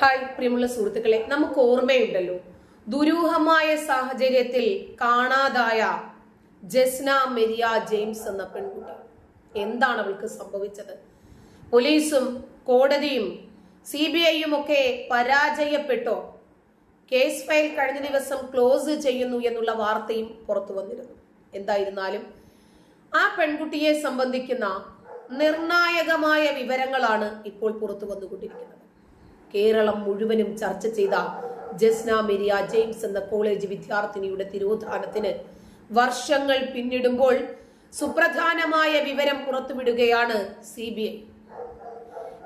Hi പ്രിയമുള്ള സുഹൃത്തുക്കളെ നമുക്ക് ഓർമ്മയുണ്ടല്ലോ. ദുരൂഹമായ സാഹചര്യത്തിൽ കാണാതായ ജസ്ന മെരിയ ജെയിംസ് എന്ന പെൺകുട്ടി. എന്താണ് അവൾക്ക് സംഭവിച്ചത്? പോലീസും കോടതിയും സി ബി ഐയും ഒക്കെ പരാജയപ്പെട്ടോ? കേസ് ഫയൽ കഴിഞ്ഞ ദിവസം ക്ലോസ് ചെയ്യുന്നു എന്നുള്ള വാർത്തയും പുറത്തു വന്നിരുന്നു. എന്തായിരുന്നാലും ആ പെൺകുട്ടിയെ സംബന്ധിക്കുന്ന നിർണായകമായ വിവരങ്ങളാണ് ഇപ്പോൾ പുറത്തു വന്നുകൊണ്ടിരിക്കുന്നത്. കേരളം മുഴുവനും ചർച്ച ചെയ്ത ജസ്ന മെരിയ ജെയിംസ് എന്ന കോളേജ് വിദ്യാർത്ഥിനിയുടെ തിരോധാനത്തിന് വർഷങ്ങൾ പിന്നിടുമ്പോൾ സുപ്രധാനമായ വിവരം പുറത്തുവിടുകയാണ് C B I.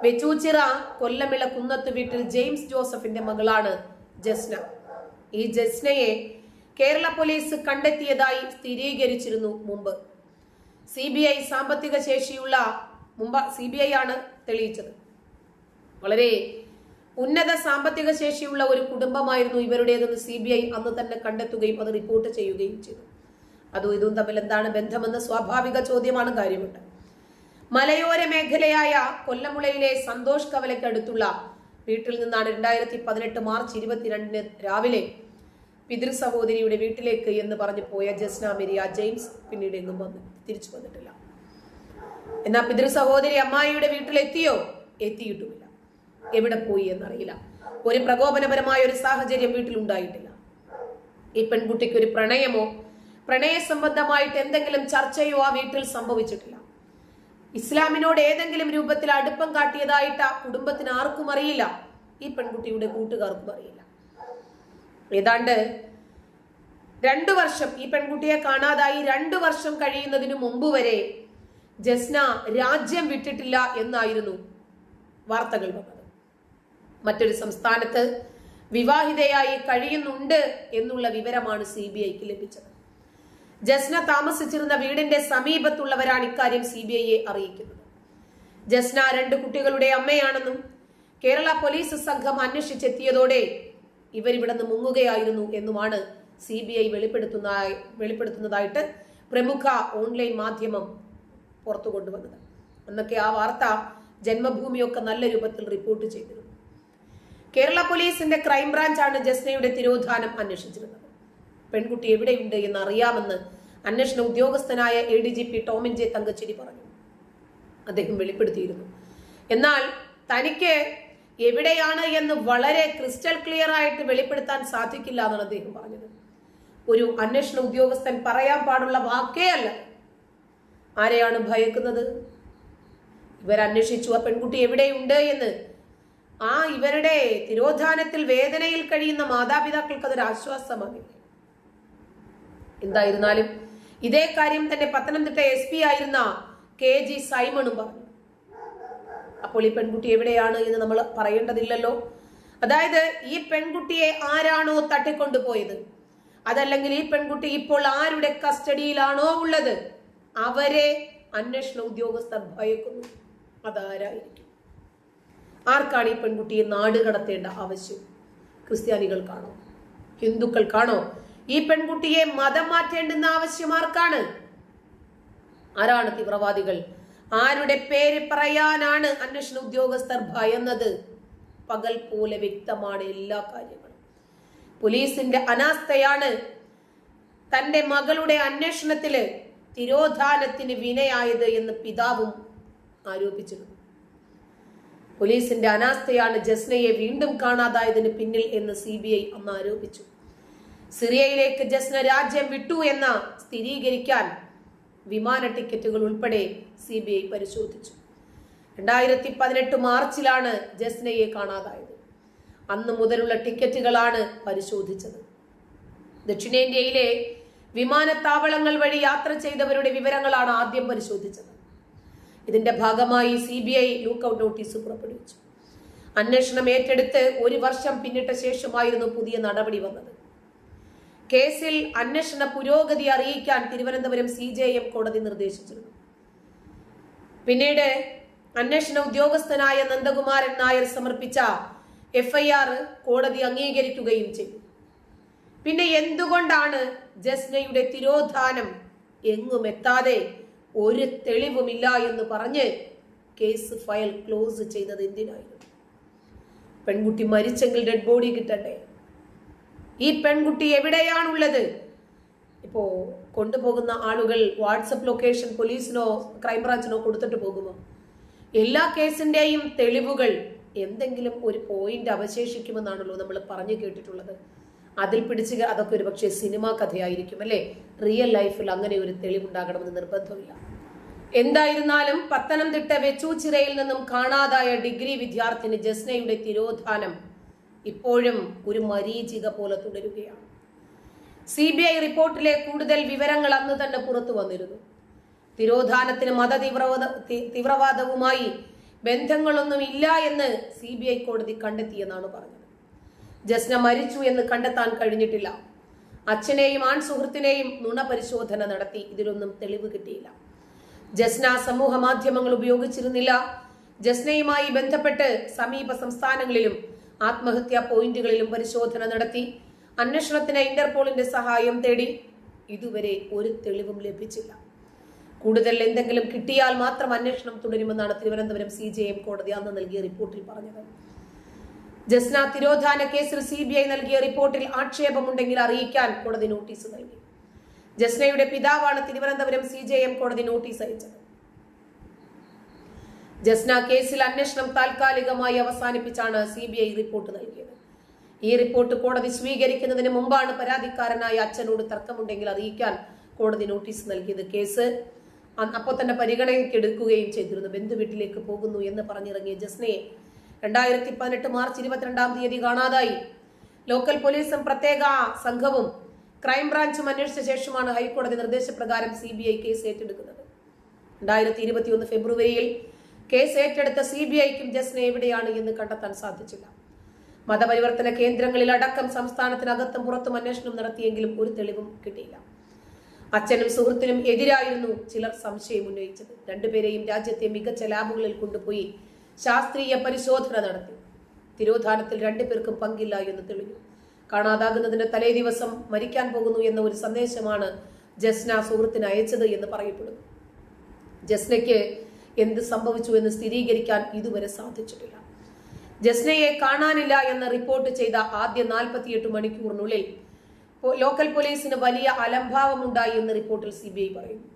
Vechoochira Kollamula Kunnath വീട്ടിൽ ജെയിംസ് ജോസഫിന്റെ മകളാണ് ജസ്ന. ഈ ജസ്നയെ കേരള പോലീസ് കണ്ടെത്തിയതായി സ്ഥിരീകരിച്ചിരുന്നു മുമ്പ്. സി ബി ഐ സാമ്പത്തിക ശേഷിയുള്ള മുമ്പ് സി ബി ഐ ആണ് തെളിയിച്ചത്. വളരെ ഉന്നത സാമ്പത്തിക ശേഷിയുള്ള ഒരു കുടുംബമായിരുന്നു ഇവരുടേതെന്ന് സി ബി ഐ അന്ന് തന്നെ കണ്ടെത്തുകയും അത് റിപ്പോർട്ട് ചെയ്യുകയും ചെയ്തു. അതും ഇതും തമ്മിൽ എന്താണ് ബന്ധമെന്ന സ്വാഭാവിക ചോദ്യമാണ് കാര്യമുണ്ട്. മലയോര മേഖലയായ കൊല്ലമുളയിലെ സന്തോഷ് കവലയ്ക്കടുത്തുള്ള വീട്ടിൽ നിന്നാണ് രണ്ടായിരത്തി പതിനെട്ട് മാർച്ച് ഇരുപത്തിരണ്ടിന് രാവിലെ പിതൃ സഹോദരിയുടെ വീട്ടിലേക്ക് എന്ന് പറഞ്ഞു പോയ ജസ്ന മെരിയ ജെയിംസ് പിന്നീട് എങ്ങും വന്ന് തിരിച്ചു വന്നിട്ടില്ല. എന്നാ പിതൃ സഹോദരി അമ്മായിയുടെ വീട്ടിലെത്തിയോ? എത്തിയിട്ടുമില്ല. എവിടെ പോയി എന്നറിയില്ല. ഒരു പ്രകോപനപരമായ ഒരു സാഹചര്യം വീട്ടിലുണ്ടായിട്ടില്ല. ഈ പെൺകുട്ടിക്ക് ഒരു പ്രണയമോ പ്രണയ സംബന്ധമായിട്ട് എന്തെങ്കിലും ചർച്ചയോ ആ വീട്ടിൽ സംഭവിച്ചിട്ടില്ല. ഇസ്ലാമിനോട് ഏതെങ്കിലും രൂപത്തിൽ അടുപ്പം കാട്ടിയതായിട്ട് ആ കുടുംബത്തിന് ആർക്കും അറിയില്ല. ഈ പെൺകുട്ടിയുടെ കൂട്ടുകാർക്കും അറിയില്ല. ഏതാണ്ട് രണ്ടു വർഷം ഈ പെൺകുട്ടിയെ കാണാതായി രണ്ടു വർഷം കഴിയുന്നതിനു മുമ്പ് വരെ ജസ്ന രാജ്യം വിട്ടിട്ടില്ല എന്നായിരുന്നു വാർത്തകൾ വന്നത്. മറ്റൊരു സംസ്ഥാനത്ത് വിവാഹിതയായി കഴിയുന്നുണ്ട് എന്നുള്ള വിവരമാണ് സി ബി ഐക്ക് ലഭിച്ചത്. ജസ്ന താമസിച്ചിരുന്ന വീടിന്റെ സമീപത്തുള്ളവരാണ് ഇക്കാര്യം സി ബി ഐയെ അറിയിക്കുന്നത്. ജസ്ന രണ്ട് കുട്ടികളുടെ അമ്മയാണെന്നും കേരള പോലീസ് സംഘം അന്വേഷിച്ചെത്തിയതോടെ ഇവരിവിടെ നിന്ന് മുങ്ങുകയായിരുന്നു എന്നുമാണ് സി ബി ഐ വെളിപ്പെടുത്തുന്ന വെളിപ്പെടുത്തുന്നതായിട്ട് പ്രമുഖ ഓൺലൈൻ മാധ്യമം പുറത്തു കൊണ്ടുവന്നത് അന്നൊക്കെ ആ വാർത്ത ജന്മഭൂമിയൊക്കെ നല്ല രൂപത്തിൽ റിപ്പോർട്ട് ചെയ്തിരുന്നു. കേരള പോലീസിന്റെ ക്രൈംബ്രാഞ്ചാണ് ജസ്നയുടെ തിരോധാനം അന്വേഷിച്ചിരുന്നത്. പെൺകുട്ടി എവിടെയുണ്ട് എന്ന് അറിയാമെന്ന് അന്വേഷണ ഉദ്യോഗസ്ഥനായ A D G P Tomin J Thankachery പറഞ്ഞു. അദ്ദേഹം വെളിപ്പെടുത്തിയിരുന്നു. എന്നാൽ തനിക്ക് എവിടെയാണ് എന്ന് വളരെ ക്രിസ്റ്റൽ ക്ലിയർ ആയിട്ട് വെളിപ്പെടുത്താൻ സാധിക്കില്ല എന്നാണ് അദ്ദേഹം പറഞ്ഞത്. ഒരു അന്വേഷണ ഉദ്യോഗസ്ഥൻ പറയാൻ പാടുള്ള വാക്കേ അല്ല. ആരെയാണ് ഭയക്കുന്നത്? ഇവരന്വേഷിച്ചു ആ പെൺകുട്ടി എവിടെയുണ്ട് എന്ന് ആ ഇവരുടെ തിരോധാനത്തിൽ വേദനയിൽ കഴിയുന്ന മാതാപിതാക്കൾക്ക് അതൊരു ആശ്വാസമാണ് എന്തായിരുന്നാലും ഇതേ കാര്യം തന്നെ പത്തനംതിട്ട എസ് പി ആയിരുന്ന കെ ജി സൈമണും പറഞ്ഞു. അപ്പോൾ ഈ പെൺകുട്ടി എവിടെയാണ് എന്ന് നമ്മൾ പറയേണ്ടതില്ലല്ലോ. അതായത് ഈ പെൺകുട്ടിയെ ആരാണോ തട്ടിക്കൊണ്ടുപോയത്? അതല്ലെങ്കിൽ ഈ പെൺകുട്ടി ഇപ്പോൾ ആരുടെ കസ്റ്റഡിയിലാണോ ഉള്ളത്? അവരെ അന്വേഷണ ഉദ്യോഗസ്ഥർ ഭയക്കുന്നു. അതാരായിരിക്കും? ആർക്കാണ് ഈ പെൺകുട്ടിയെ നാട് കടത്തേണ്ട ആവശ്യം? ക്രിസ്ത്യാനികൾക്കാണോ? ഹിന്ദുക്കൾക്കാണോ? ഈ പെൺകുട്ടിയെ മതം മാറ്റേണ്ടുന്ന ആവശ്യം ആർക്കാണ്? ആരാണ് തീവ്രവാദികൾ? ആരുടെ പേര് പറയാനാണ് അന്വേഷണ ഉദ്യോഗസ്ഥർ ഭയന്നത്? പകൽ പോലെ വ്യക്തമാണ് എല്ലാ കാര്യങ്ങളും. പോലീസിന്റെ അനാസ്ഥയാണ് തന്റെ മകളുടെ അന്വേഷണത്തിൽ തിരോധാനത്തിന് വിനയായത് എന്ന് പിതാവും ആരോപിച്ചിരുന്നു. പോലീസിന്റെ അനാസ്ഥയാണ് ജസ്നയെ വീണ്ടും കാണാതായതിന് പിന്നിൽ എന്ന് സി ബി ഐ അന്ന് ആരോപിച്ചു. സിറിയയിലേക്ക് ജസ്ന രാജ്യം വിട്ടു എന്ന സ്ഥിരീകരിക്കാൻ വിമാന ടിക്കറ്റുകൾ ഉൾപ്പെടെ സി ബി ഐ പരിശോധിച്ചു. രണ്ടായിരത്തി പതിനെട്ട് മാർച്ചിലാണ് ജസ്നയെ കാണാതായത്. അന്ന് മുതലുള്ള ടിക്കറ്റുകളാണ് പരിശോധിച്ചത്. ദക്ഷിണേന്ത്യയിലെ വിമാനത്താവളങ്ങൾ വഴി യാത്ര ചെയ്തവരുടെ വിവരങ്ങളാണ് ആദ്യം പരിശോധിച്ചത്. ഇതിന്റെ ഭാഗമായി C B I lookout notice പുറപ്പെടുവിച്ചു. അന്വേഷണം ഏറ്റെടുത്ത് ഒരു വർഷം പിന്നിട്ട ശേഷമായിരുന്നു പുതിയ നടപടി വന്നത്. കേസിൽ അന്വേഷണ പുരോഗതി അറിയിക്കാൻ തിരുവനന്തപുരം സി ജെ എം കോടതി നിർദ്ദേശിച്ചിരുന്നു. പിന്നീട് അന്വേഷണ ഉദ്യോഗസ്ഥനായ നന്ദകുമാരൻ നായർ സമർപ്പിച്ച എഫ്ഐആർ കോടതി അംഗീകരിക്കുകയും ചെയ്തു. പിന്നെ എന്തുകൊണ്ടാണ് ജസ്നയുടെ തിരോധാനം എങ്ങും എത്താതെ ഒരു തെളിവുമില്ല എന്ന് പറഞ്ഞ് കേസ് ഫയൽ ക്ലോസ് ചെയ്തത് എന്തിനായിരുന്നു? പെൺകുട്ടി മരിച്ചെങ്കിൽ ഡെഡ് ബോഡി കിട്ടണ്ടേ? ഈ പെൺകുട്ടി എവിടെയാണുള്ളത്? ഇപ്പോ കൊണ്ടുപോകുന്ന ആളുകൾ വാട്സപ്പ് ലൊക്കേഷൻ പോലീസിനോ ക്രൈംബ്രാഞ്ചിനോ കൊടുത്തിട്ട് പോകുമോ? എല്ലാ കേസിന്റെയും തെളിവുകൾ എന്തെങ്കിലും ഒരു പോയിന്റ് അവശേഷിക്കുമെന്നാണല്ലോ നമ്മൾ പറഞ്ഞു കേട്ടിട്ടുള്ളത്. അതിൽ പിടിച്ച് അതൊക്കെ ഒരു പക്ഷേ സിനിമാ കഥയായിരിക്കും അല്ലേ? റിയൽ ലൈഫിൽ അങ്ങനെ ഒരു തെളിവുണ്ടാകണമെന്ന് നിർബന്ധമില്ല. എന്തായിരുന്നാലും പത്തനംതിട്ട വെച്ചൂച്ചിറയിൽ നിന്നും കാണാതായ ഡിഗ്രി വിദ്യാർത്ഥിനി ജസ്നയുടെ തിരോധാനം ഇപ്പോഴും ഒരു മരീചിക പോലെ തുടരുകയാണ്. സി ബി ഐ റിപ്പോർട്ടിലെ കൂടുതൽ വിവരങ്ങൾ അന്ന് തന്നെ പുറത്തു വന്നിരുന്നു. തിരോധാനത്തിന് മത തീവ്രവാദ തീവ്രവാദവുമായി ബന്ധങ്ങളൊന്നും ഇല്ല എന്ന് സി ബി ഐ കോടതി കണ്ടെത്തിയെന്നാണ് പറഞ്ഞത്. ജസ്ന മരിച്ചു എന്ന് കണ്ടെത്താൻ കഴിഞ്ഞിട്ടില്ല. അച്ഛനെയും ആൺ സുഹൃത്തിനെയും നുണ പരിശോധന നടത്തി. ഇതിലൊന്നും തെളിവ് കിട്ടിയില്ല. ജസ്ന സമൂഹ മാധ്യമങ്ങൾ ഉപയോഗിച്ചിരുന്നില്ല. ജസ്നയുമായി ബന്ധപ്പെട്ട് സമീപ സംസ്ഥാനങ്ങളിലും ആത്മഹത്യാ പോയിന്റുകളിലും പരിശോധന നടത്തി. അന്വേഷണത്തിന് ഇന്റർപോളിന്റെ സഹായം തേടി ഇതുവരെ ഒരു തെളിവും ലഭിച്ചില്ല. കൂടുതൽ എന്തെങ്കിലും കിട്ടിയാൽ മാത്രം അന്വേഷണം തുടരുമെന്നാണ് തിരുവനന്തപുരം സി കോടതി അന്ന് നൽകിയ റിപ്പോർട്ടിൽ പറഞ്ഞത്. ജസ്ന തിരോധാന കേസിൽ സി ബി ഐ നൽകിയ റിപ്പോർട്ടിൽ ആക്ഷേപമുണ്ടെങ്കിൽ അറിയിക്കാൻ കോടതി നോട്ടീസ് നൽകി. ജസ്നയുടെ പിതാവാണ് തിരുവനന്തപുരം സി ജെ എം കോടതി നോട്ടീസ് അയച്ചത്. ജസ്ന കേസിൽ അന്വേഷണം താൽക്കാലികമായി അവസാനിപ്പിച്ചാണ് സി ബി ഐ റിപ്പോർട്ട് നൽകിയത്. ഈ റിപ്പോർട്ട് കോടതി സ്വീകരിക്കുന്നതിന് മുമ്പാണ് പരാതിക്കാരനായ അച്ഛനോട് തർക്കമുണ്ടെങ്കിൽ അറിയിക്കാൻ കോടതി നോട്ടീസ് നൽകിയത് കേസ്. അപ്പോൾ തന്നെ പരിഗണനയ്ക്ക് എടുക്കുകയും ചെയ്തിരുന്നു. ബന്ധുവീട്ടിലേക്ക് പോകുന്നു എന്ന് പറഞ്ഞിറങ്ങിയ ജസ്നയെ രണ്ടായിരത്തി പതിനെട്ട് മാർച്ച് ഇരുപത്തിരണ്ടാം തീയതി കാണാതായി. ലോക്കൽ പോലീസും പ്രത്യേക സംഘവും ക്രൈംബ്രാഞ്ചും അന്വേഷിച്ച ശേഷമാണ് ഹൈക്കോടതി നിർദ്ദേശപ്രകാരം സി ബി ഐ കേസ് ഏറ്റെടുക്കുന്നത്. രണ്ടായിരത്തി ഇരുപത്തിയൊന്ന് ഫെബ്രുവരിയിൽ കേസ് ഏറ്റെടുത്ത സി ബി ഐക്കും ജസ്റ്റിന് എവിടെയാണ് എന്ന് കണ്ടെത്താൻ സാധിച്ചില്ല. മതപരിവർത്തന കേന്ദ്രങ്ങളിൽ അടക്കം സംസ്ഥാനത്തിനകത്തും പുറത്തും അന്വേഷണം നടത്തിയെങ്കിലും ഒരു തെളിവും കിട്ടിയില്ല. അച്ഛനും സുഹൃത്തിനും എതിരായിരുന്നു ചിലർ സംശയം ഉന്നയിച്ചത്. രണ്ടുപേരെയും രാജ്യത്തെ മികച്ച ലാബുകളിൽ കൊണ്ടുപോയി ശാസ്ത്രീയ പരിശോധന നടത്തി. തിരോധാനത്തിൽ രണ്ടുപേർക്കും പങ്കില്ല എന്ന് തെളിഞ്ഞു. കാണാതാകുന്നതിന്റെ തലേ ദിവസം മരിക്കാൻ പോകുന്നു എന്ന ഒരു സന്ദേശമാണ് ജസ്ന സുഹൃത്തിന് അയച്ചത് എന്ന് പറയപ്പെടുന്നു. ജസ്നയ്ക്ക് എന്ത് സംഭവിച്ചു എന്ന് സ്ഥിരീകരിക്കാൻ ഇതുവരെ സാധിച്ചിട്ടില്ല. ജസ്നയെ കാണാനില്ല എന്ന് റിപ്പോർട്ട് ചെയ്ത ആദ്യ നാൽപ്പത്തിയെട്ട് മണിക്കൂറിനുള്ളിൽ ലോക്കൽ പോലീസിന് വലിയ അലംഭാവമുണ്ടായി എന്ന് റിപ്പോർട്ടിൽ സി ബി ഐ പറയുന്നു.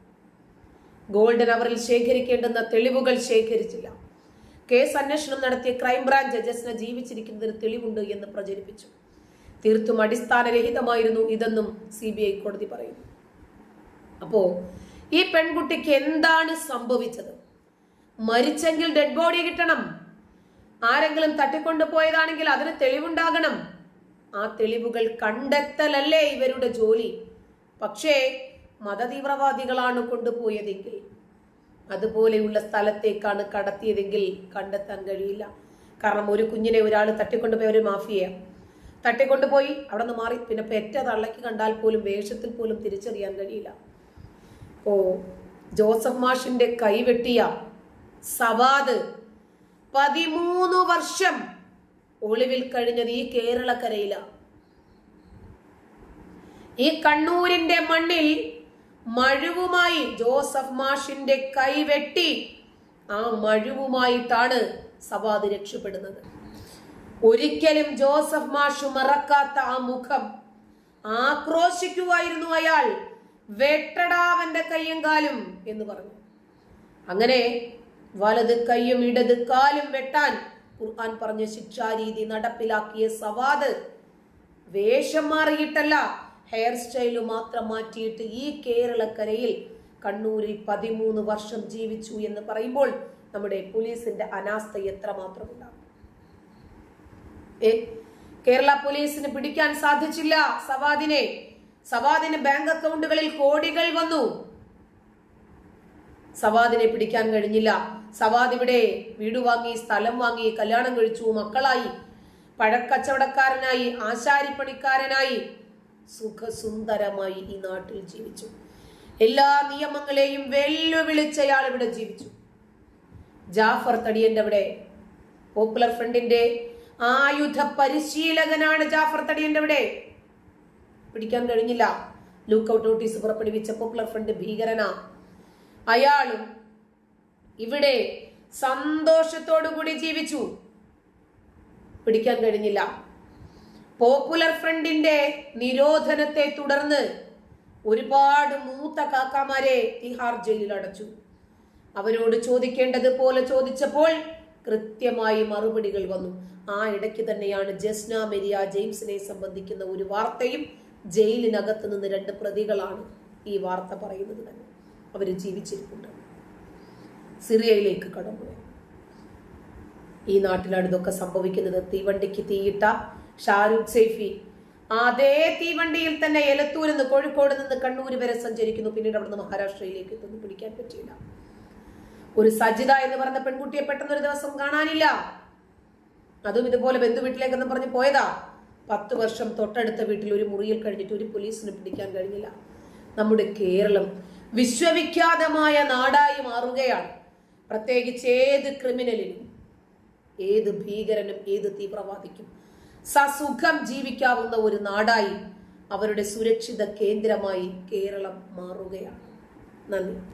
ഗോൾഡൻ അവറിൽ ശേഖരിക്കേണ്ടുന്ന തെളിവുകൾ ശേഖരിച്ചില്ല. കേസ് അന്വേഷണം നടത്തിയ ക്രൈംബ്രാഞ്ച് ജസ്ന ജീവിച്ചിരിക്കുന്നതിന് തെളിവുണ്ട് എന്ന് പ്രചരിപ്പിച്ചു. തീർത്തും അടിസ്ഥാനരഹിതമായിരുന്നു ഇതെന്നും സി ബി ഐ കോടതി പറയുന്നു. അപ്പോ ഈ പെൺകുട്ടിക്ക് എന്താണ് സംഭവിച്ചത്? മരിച്ചെങ്കിൽ ഡെഡ് ബോഡി കിട്ടണം. ആരെങ്കിലും തട്ടിക്കൊണ്ടു പോയതാണെങ്കിൽ അതിന് തെളിവുണ്ടാകണം. ആ തെളിവുകൾ കണ്ടെത്തലല്ലേ ഇവരുടെ ജോലി. പക്ഷേ മതതീവ്രവാദികളാണ് കൊണ്ടുപോയതെങ്കിൽ അതുപോലെയുള്ള സ്ഥലത്തേക്കാണ് കടത്തിയതെങ്കിൽ കണ്ടെത്താൻ കഴിയില്ല. കാരണം ഒരു കുഞ്ഞിനെ ഒരാൾ തട്ടിക്കൊണ്ടുപോയ ഒരു മാഫിയ. തട്ടിക്കൊണ്ടുപോയി അവിടെ നിന്ന് മാറി. പിന്നെ പെറ്റ തള്ളയ്ക്ക് കണ്ടാൽ പോലും വേഷത്തിൽ പോലും തിരിച്ചറിയാൻ കഴിയില്ല. ഓ ജോസഫ് മാഷിന്റെ കൈവെട്ടിയ സവാദ് പതിമൂന്ന് വർഷം ഒളിവിൽ കഴിഞ്ഞത് ഈ കേരളക്കരയിലാണ് ഈ കണ്ണൂരിന്റെ മണ്ണിൽ മഴുവുമായി ജോസഫ് മാഷിന്റെ കൈ വെട്ടി ആ മഴുവുമായിട്ടാണ് സവാദ് രക്ഷപ്പെടുന്നത്. ഒരിക്കലും ജോസഫ് മാഷ് മറക്കാത്ത ആ മുഖം. ആക്രോശിക്കുമായിരുന്നു അയാൾ. വെട്ടടാവന്റെ കയ്യും കാലും എന്ന് പറഞ്ഞു. അങ്ങനെ വലത് കയ്യും ഇടത് കാലും വെട്ടാൻ ഖുർആൻ പറഞ്ഞ ശിക്ഷാരീതി നടപ്പിലാക്കിയ സവാദ് വേഷം മാറിയിട്ടല്ല ഹെയർ സ്റ്റൈൽ മാത്രം മാറ്റിയിട്ട് ഈ കേരളക്കരയിൽ കണ്ണൂരിൽ പതിമൂന്ന് വർഷം ജീവിച്ചു എന്ന് പറയുമ്പോൾ നമ്മുടെ പോലീസിന്റെ അനാസ്ഥ എത്രമാത്രം ഉണ്ടാകും? കേരള പോലീസിന് പിടിക്കാൻ സാധിച്ചില്ല. സവാദിനെ സവാദിന് ബാങ്ക് അക്കൗണ്ടുകളിൽ കോടികൾ വന്നു. സവാദിനെ പിടിക്കാൻ കഴിഞ്ഞില്ല. സവാദ് ഇവിടെ വീട് വാങ്ങി സ്ഥലം വാങ്ങി കല്യാണം കഴിച്ചു മക്കളായി പഴക്കച്ചവടക്കാരനായി ആശാരിപ്പണിക്കാരനായി സുഖസുന്ദരമായി ഈ നാട്ടിൽ ജീവിച്ചു. എല്ലാ നിയമങ്ങളെയും വെല്ലുവിളിച്ചയാൾ ഇവിടെ ജീവിച്ചു. ജാഫർ തടിയന്റെ അവിടെ പോപ്പുലർ ഫ്രണ്ടിന്റെ ആയുധ പരിശീലകനാണ് ജാഫർ തടിയന്റെ അവിടെ. പിടിക്കാൻ കഴിഞ്ഞില്ല. ലുക്കൌട്ട് നോട്ടീസ് പുറപ്പെടുവിച്ച പോപ്പുലർ ഫ്രണ്ട് ഭീകരനാ. അയാളും ഇവിടെ സന്തോഷത്തോടു കൂടി ജീവിച്ചു. പിടിക്കാൻ കഴിഞ്ഞില്ല. പോപ്പുലർ ഫ്രണ്ടിന്റെ നിരോധനത്തെ തുടർന്ന് ഒരുപാട് മൂത്ത കാക്കാമാരെ തിഹാർ ജയിലിൽ അടച്ചു. അവരോട് ചോദിക്കേണ്ടത് പോലെ ചോദിച്ചപ്പോൾ കൃത്യമായി മറുപടികൾ വന്നു. ആ ഇടയ്ക്ക് തന്നെയാണ് ജസ്ന മെരിയ ജെയിംസിനെ സംബന്ധിക്കുന്ന ഒരു വാർത്തയും ജയിലിനകത്ത് നിന്ന് രണ്ട് പ്രതികളാണ് ഈ വാർത്ത പറയുന്നത് തന്നെ. അവർ ജീവിച്ചിരിപ്പുണ്ട്. സിറിയയിലേക്ക് കടന്നു. ഈ നാട്ടിലാണ് ഇതൊക്കെ സംഭവിക്കുന്നത്. തീവണ്ടിക്ക് തീയിട്ട ഷാരൂഖ് സൈഫി. അതേ തീവണ്ടിയിൽ തന്നെ എലത്തൂരിൽ നിന്ന് കോഴിക്കോട് നിന്ന് കണ്ണൂർ വരെ സഞ്ചരിക്കുന്നു. പിന്നീട് അവിടുന്ന് മഹാരാഷ്ട്രയിലേക്ക് എത്തുന്നു. പിടിക്കാൻ പറ്റിയില്ല. ഒരു സജിത എന്ന് പറഞ്ഞ പെൺകുട്ടിയെ പെട്ടെന്ന് ഒരു ദിവസം കാണാനില്ല. അതും ഇതുപോലെ ബന്ധു വീട്ടിലേക്കെന്ന് പറഞ്ഞ് പോയതാ. പത്ത് വർഷം തൊട്ടടുത്ത വീട്ടിൽ ഒരു മുറിയിൽ കഴിഞ്ഞിട്ട് ഒരു പോലീസിന് പിടിക്കാൻ കഴിഞ്ഞില്ല. നമ്മുടെ കേരളം വിശ്വവിഖ്യാതമായ നാടായി മാറുകയാണ്. പ്രത്യേകിച്ച് ഏത് ക്രിമിനലിനും ഏത് ഭീകരനും ഏത് തീവ്രവാദിക്കും സസുഖം ജീവിക്കാവുന്ന ഒരു നാടായി അവരുടെ സുരക്ഷിത കേന്ദ്രമായി കേരളം മാറുകയാണ്. നന്ദി.